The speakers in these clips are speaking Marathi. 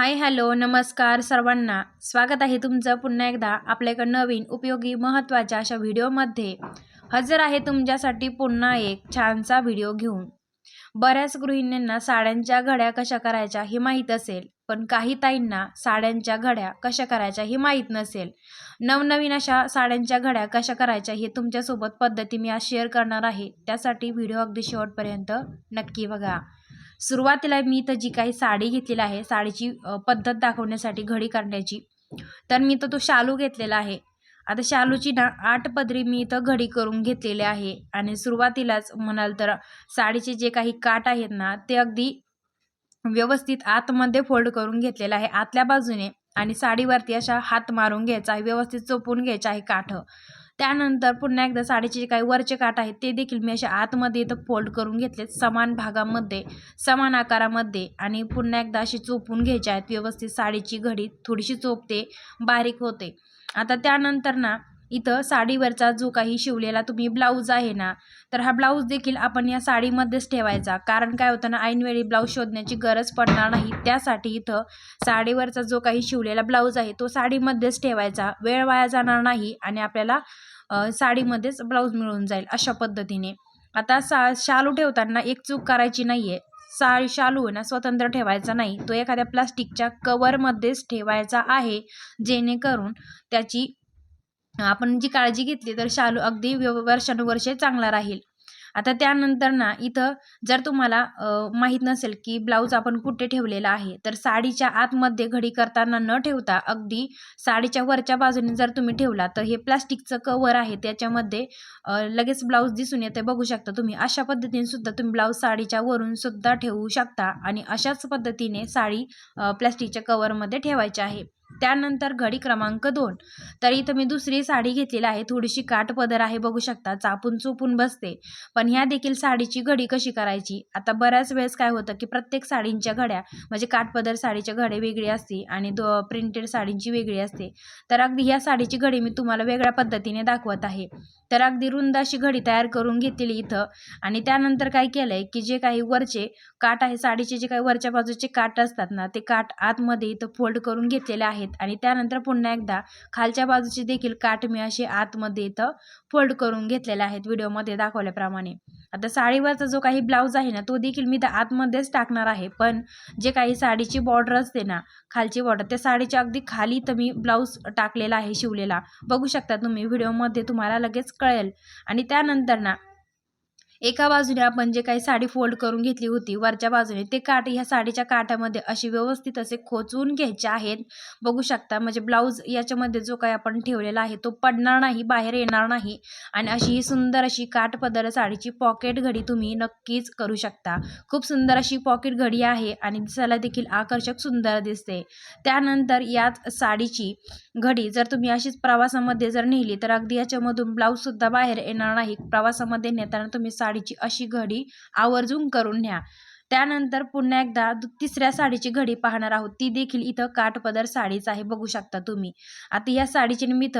हाय हॅलो नमस्कार सर्वांना. स्वागत आहे तुमचं पुन्हा एकदा आपल्या नवीन उपयोगी महत्त्वाच्या अशा व्हिडिओमध्ये. हजर आहे तुमच्यासाठी पुन्हा एक छानसा व्हिडिओ घेऊन. बऱ्याच गृहिणींना साड्यांच्या घड्या कशा करायच्या हे माहीत असेल पण काही ताईंना साड्यांच्या घड्या कशा करायच्या हे माहीत नसेल. नवनवीन अशा साड्यांच्या घड्या कशा करायच्या हे तुमच्यासोबत पद्धती मी आज शेअर करणार आहे. त्यासाठी व्हिडिओ अगदी शेवटपर्यंत नक्की बघा. सुरुवातीला मी इथं जी काही साडी घेतलेली आहे साडीची पद्धत दाखवण्यासाठी घडी करण्याची तर मी इथं तो शालू घेतलेला आहे. आता शालूची ना आठ पदरी मी इथं घडी करून घेतलेली आहे आणि सुरुवातीलाच म्हणाल तर साडीचे जे काही काठ आहेत ना ते अगदी व्यवस्थित आतमध्ये फोल्ड करून घेतलेलं आहे. आतल्या बाजूने आणि साडीवरती अशा हात मारून घ्यायचा आहे व्यवस्थित चोपून घ्यायचा आहे काठ. त्यानंतर पुन्हा एकदा साडीचे जे काही वरचे काठ आहेत ते देखील मी असे आतमध्ये इथं फोल्ड करून घेतलेत समान भागामध्ये समान आकारामध्ये आणि पुन्हा एकदा अशी चोपून घ्यायचे आहेत. व्यवस्थित साडीची घडी थोडीशी चोपते बारीक होते. आता त्यानंतर ना इथं साडीवरचा जो काही शिवलेला तुम्ही ब्लाऊज आहे ना तर हा ब्लाऊज देखील आपण या साडीमध्येच ठेवायचा. कारण काय होतं ना ऐनवेळी ब्लाऊज शोधण्याची गरज पडणार नाही. त्यासाठी इथं साडीवरचा जो काही शिवलेला ब्लाऊज आहे तो साडीमध्येच ठेवायचा. वेळ वाया जाणार नाही आणि आपल्याला साडीमध्येच ब्लाऊज मिळून जाईल अशा पद्धतीने. आता सा शालू ठेवताना एक चूक करायची नाही आहे सा शालू ना स्वतंत्र ठेवायचा नाही. तो एखाद्या प्लास्टिकच्या कवरमध्येच ठेवायचा आहे जेणेकरून त्याची आपण जी काळजी घेतली तर शालू अगदी व्यव वर्षानुवर्षे चांगला राहील. आता त्यानंतर ना इथं जर तुम्हाला माहीत नसेल की ब्लाऊज आपण कुठे ठेवलेला आहे तर साडीच्या आतमध्ये घडी करताना न ठेवता अगदी साडीच्या वरच्या बाजूने जर तुम्ही ठेवला तर हे प्लास्टिकचं कवर आहे त्याच्यामध्ये लगेच ब्लाऊज दिसून येते बघू शकता तुम्ही. अशा पद्धतीने सुद्धा तुम्ही ब्लाऊज साडीच्या वरून सुद्धा ठेवू शकता आणि अशाच पद्धतीने साडी प्लॅस्टिकच्या प्लास्टिकच्या कवरमध्ये ठेवायची आहे. त्यानंतर घडी क्रमांक दोन. तर इथं मी दुसरी साडी घेतलेली आहे. थोडीशी काठ पदर आहे बघू शकता. चापून चोपून बसते. पण ह्या देखील साडीची घडी कशी करायची? आता बऱ्याच वेळेस काय होतं की प्रत्येक साडींच्या घड्या म्हणजे काठपदर साडीच्या घडे वेगळी असते आणि दो प्रिंटेड साडींची वेगळी असते. तर अगदी ह्या साडीची घडी मी तुम्हाला वेगळ्या पद्धतीने दाखवत आहे. तर अगदी रुंद अशी घडी तयार करून घेतलेली इथं. आणि त्यानंतर काय केलं आहे की जे काही वरचे काठ आहे साडीचे जे काही वरच्या बाजूचे काठ असतात ना ते काठ आतमध्ये इथं फोल्ड करून घेतलेले आहेत. आणि त्यानंतर पुन्हा एकदा खालच्या बाजूची देखील काठ मी असे आतमध्ये इथं फोल्ड करून घेतलेले आहेत व्हिडिओमध्ये दाखवल्याप्रमाणे. आता साडीवरचा जो काही ब्लाऊज आहे ना तो देखील मी तर आतमध्येच टाकणार आहे. पण जे काही साडीची बॉर्डर असते ना खालची बॉर्डर त्या साडीच्या अगदी खाली तर मी ब्लाऊज टाकलेला आहे शिवलेला. बघू शकता तुम्ही व्हिडिओमध्ये तुम्हाला लगेच कळेल. आणि त्यानंतर ना एका बाजूने आपण जे काही साडी फोल्ड करून घेतली होती वरच्या बाजूने ते काठ ह्या साडीच्या काठामध्ये अशी व्यवस्थित असे खोचून घ्यायचे आहेत. बघू शकता म्हणजे ब्लाऊज याच्यामध्ये जो काही आपण ठेवलेला आहे तो पडणार नाही बाहेर येणार नाही. आणि अशी ही सुंदर अशी काठपदर साडीची पॉकेट घडी तुम्ही नक्कीच करू शकता. खूप सुंदर अशी पॉकेट घडी आहे आणि दिसायला देखील आकर्षक सुंदर दिसते. त्यानंतर याच साडीची घडी जर तुम्ही अशीच प्रवासामध्ये जर नेली तर अगदी याच्यामधून ब्लाऊजसुद्धा बाहेर येणार नाही. प्रवासामध्ये नेताना तुम्ही साडीची अशी घडी आवर्जून करून न्या. त्यानंतर पुन्हा एकदा तिसऱ्या साडीची घडी पाहणार आहोत. ती देखील इथं काठपदर साडीच आहे बघू शकता तुम्ही. आता या साडीची निमित्त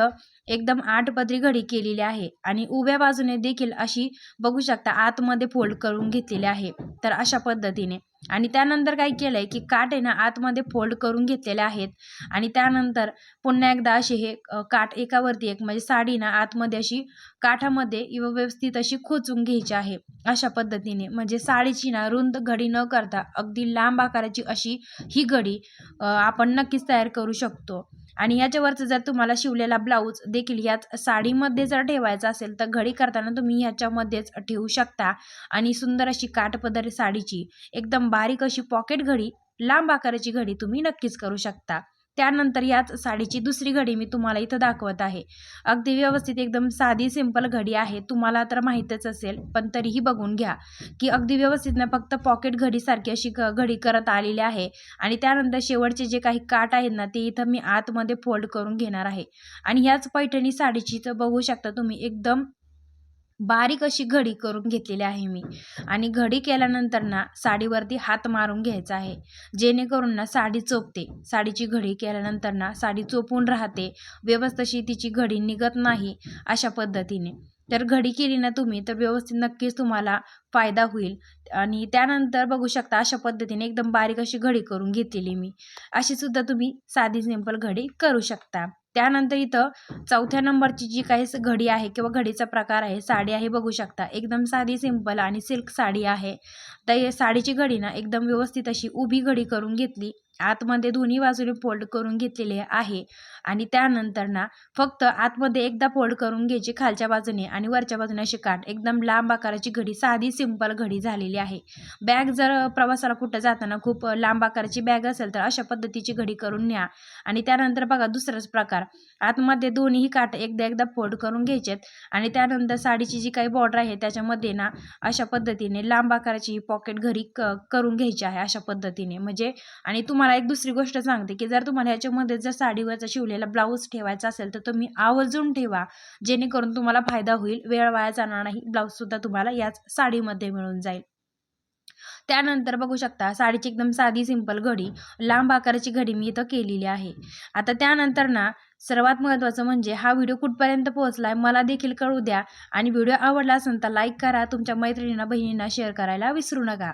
एकदम आठ पदरी घडी केलेली आहे आणि उभ्या बाजूने देखील अशी बघू शकता आतमध्ये फोल्ड करून घेतलेली आहे. तर अशा पद्धतीने. आणि त्यानंतर काय केलं आहे की काठ आहे ना आतमध्ये फोल्ड करून घेतलेले आहेत. आणि त्यानंतर पुन्हा एकदा असे हे काठ एकावरती एक म्हणजे साडी ना आतमध्ये अशी काठामध्ये व्यवस्थित अशी खोचून घ्यायची आहे. अशा पद्धतीने. म्हणजे साडीची ना रुंद घडी न करता अगदी लांब आकाराची अशी ही घडी आपण नक्कीच तयार करू शकतो. आणि ह्याच्यावरचं जर तुम्हाला शिवलेला ब्लाऊज देखील ह्याच साडीमध्ये जर ठेवायचा असेल तर घडी करताना तुम्ही ह्याच्यामध्येच ठेवू शकता. आणि सुंदर अशी काठपदर साडीची एकदम बारीक अशी पॉकेट घडी लांब आकाराची घडी तुम्ही नक्कीच करू शकता. त्यानंतर याच साडीची दुसरी घडी मी तुम्हाला इथं दाखवत आहे. अगदी व्यवस्थित एकदम साधी सिंपल घडी आहे. तुम्हाला तर माहीतच असेल पण तरीही बघून घ्या. की अगदी व्यवस्थित ना फक्त पॉकेट घडीसारखी अशी घडी करत आलेली आहे. आणि त्यानंतर शेवटचे जे काही काठ आहेत ना ते इथं मी आतमध्ये फोल्ड करून घेणार आहे. आणि ह्याच पैठणी साडीची तर बघू शकता तुम्ही एकदम बारीक अशी घडी करून घेतलेली आहे मी. आणि घडी केल्यानंतर ना साडीवरती हात मारून घ्यायचा आहे. जेणेकरून ना साडी चोपते. साडीची घडी केल्यानंतर ना साडी चोपून राहते. व्यवस्थित तिची घडी निघत नाही अशा पद्धतीने. तर घडी केली ना तुम्ही तर व्यवस्थित नक्कीच तुम्हाला फायदा होईल. आणि त्यानंतर बघू शकता अशा पद्धतीने एकदम बारीक अशी घडी करून घेतलेली मी. अशी सुद्धा तुम्ही साधी सिंपल घडी करू शकता. त्यानंतर इथं चौथ्या नंबरची जी काही स- घडी आहे किंवा घडीचा प्रकार आहे साडी आहे बघू शकता. एकदम साधी सिंपल आणि सिल्क साडी आहे. तर साडीची घडी ना एकदम व्यवस्थित अशी उभी घडी करून घेतली. आतमध्ये दोन्ही बाजूने फोल्ड करून घेतलेले आहे. आणि त्यानंतर ना फक्त आतमध्ये एकदा फोल्ड करून घ्यायची खालच्या बाजूने आणि वरच्या बाजूने अशी काठ. एकदम लांब आकाराची घडी साधी सिंपल घडी झालेली आहे. बॅग जर प्रवासाला कुठं जाताना खूप लांब आकाराची बॅग असेल तर अशा पद्धतीची घडी करून न्या. आणि त्यानंतर बघा दुसराच प्रकार. आतमध्ये दोन्ही काट एकदा एकदा फोल्ड करून घ्यायचेत. आणि त्यानंतर साडीची जी काही बॉर्डर आहे त्याच्यामध्ये ना अशा पद्धतीने लांब आकाराची पॉकेट घरी क करून घ्यायची आहे अशा पद्धतीने. म्हणजे आणि तुम्हाला तुम्हाला एक दुसरी गोष्ट सांगते की जर तुम्हाला ह्याच्यामध्ये जर साडीवरचा शिवलेला ब्लाऊज ठेवायचा असेल तर तुम्ही आवर्जून ठेवा. जेणेकरून तुम्हाला फायदा होईल. वेळ वाया जाणार नाही. ब्लाऊजसुद्धा तुम्हाला याच साडीमध्ये मिळून जाईल. त्यानंतर बघू शकता साडीची एकदम साधी सिंपल घडी. लांब आकाराची घडी मी इथं केलेली आहे. आता त्यानंतर ना सर्वात महत्त्वाचं म्हणजे हा व्हिडिओ कुठपर्यंत पोहोचला आहे मला देखील कळू द्या. आणि व्हिडिओ आवडला असेल तर लाईक करा. तुमच्या मैत्रिणींना बहिणींना शेअर करायला विसरू नका.